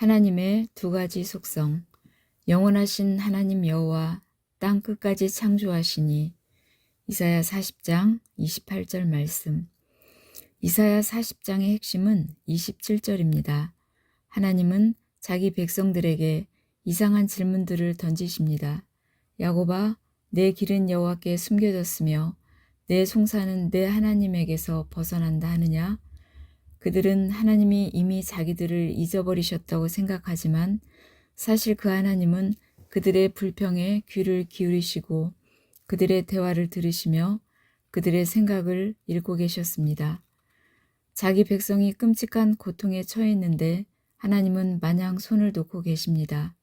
하나님의 두 가지 속성, 영원하신 하나님 여호와 땅 끝까지 창조하시니 이사야 40장 28절 말씀. 이사야 40장의 핵심은 27절입니다. 하나님은 자기 백성들에게 이상한 질문들을 던지십니다. 야고바, 내 길은 여호와께 숨겨졌으며 내 송사는 내 하나님에게서 벗어난다 하느냐? 그들은 하나님이 이미 자기들을 잊어버리셨다고 생각하지만 사실 그 하나님은 그들의 불평에 귀를 기울이시고 그들의 대화를 들으시며 그들의 생각을 읽고 계셨습니다. 자기 백성이 끔찍한 고통에 처했는데 하나님은 마냥 손을 놓고 계십니다.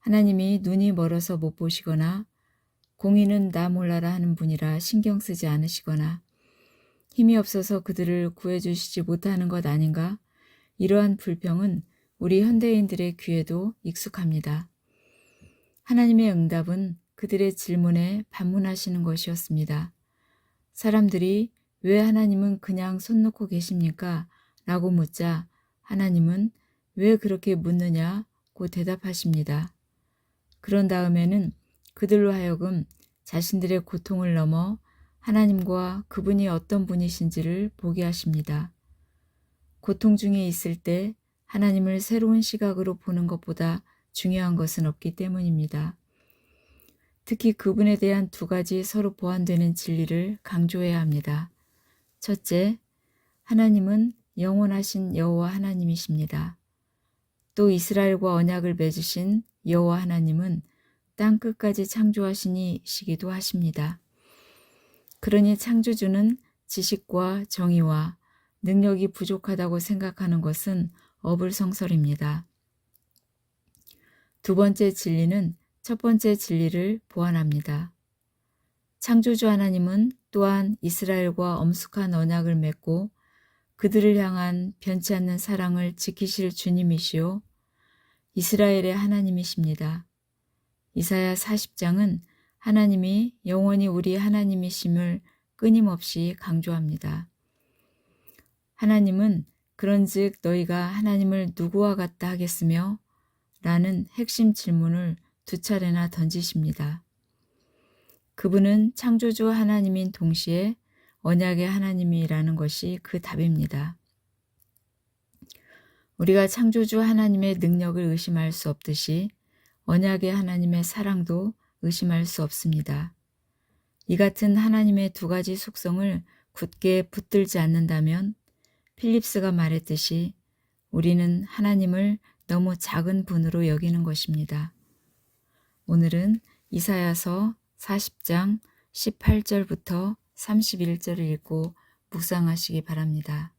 하나님이 눈이 멀어서 못 보시거나 공의는 나 몰라라 하는 분이라 신경 쓰지 않으시거나 힘이 없어서 그들을 구해주시지 못하는 것 아닌가? 이러한 불평은 우리 현대인들의 귀에도 익숙합니다. 하나님의 응답은 그들의 질문에 반문하시는 것이었습니다. 사람들이 왜 하나님은 그냥 손 놓고 계십니까? 라고 묻자 하나님은 왜 그렇게 묻느냐 고 대답하십니다. 그런 다음에는 그들로 하여금 자신들의 고통을 넘어 하나님과 그분이 어떤 분이신지를 보게 하십니다. 고통 중에 있을 때 하나님을 새로운 시각으로 보는 것보다 중요한 것은 없기 때문입니다. 특히 그분에 대한 두 가지 서로 보완되는 진리를 강조해야 합니다. 첫째, 하나님은 영원하신 여호와 하나님이십니다. 또 이스라엘과 언약을 맺으신 여호와 하나님은 땅 끝까지 창조하시니시기도 하십니다. 그러니 창조주는 지식과 정의와 능력이 부족하다고 생각하는 것은 어불성설입니다. 두 번째 진리는 첫 번째 진리를 보완합니다. 창조주 하나님은 또한 이스라엘과 엄숙한 언약을 맺고 그들을 향한 변치 않는 사랑을 지키실 주님이시요 이스라엘의 하나님이십니다. 이사야 40장은 하나님이 영원히 우리 하나님이심을 끊임없이 강조합니다. 하나님은 그런즉 너희가 하나님을 누구와 같다 하겠으며 라는 핵심 질문을 두 차례나 던지십니다. 그분은 창조주 하나님인 동시에 언약의 하나님이라는 것이 그 답입니다. 우리가 창조주 하나님의 능력을 의심할 수 없듯이 언약의 하나님의 사랑도 의심할 수 없습니다. 이 같은 하나님의 두 가지 속성을 굳게 붙들지 않는다면 필립스가 말했듯이 우리는 하나님을 너무 작은 분으로 여기는 것입니다. 오늘은 이사야서 40장 18절부터 31절을 읽고 묵상하시기 바랍니다.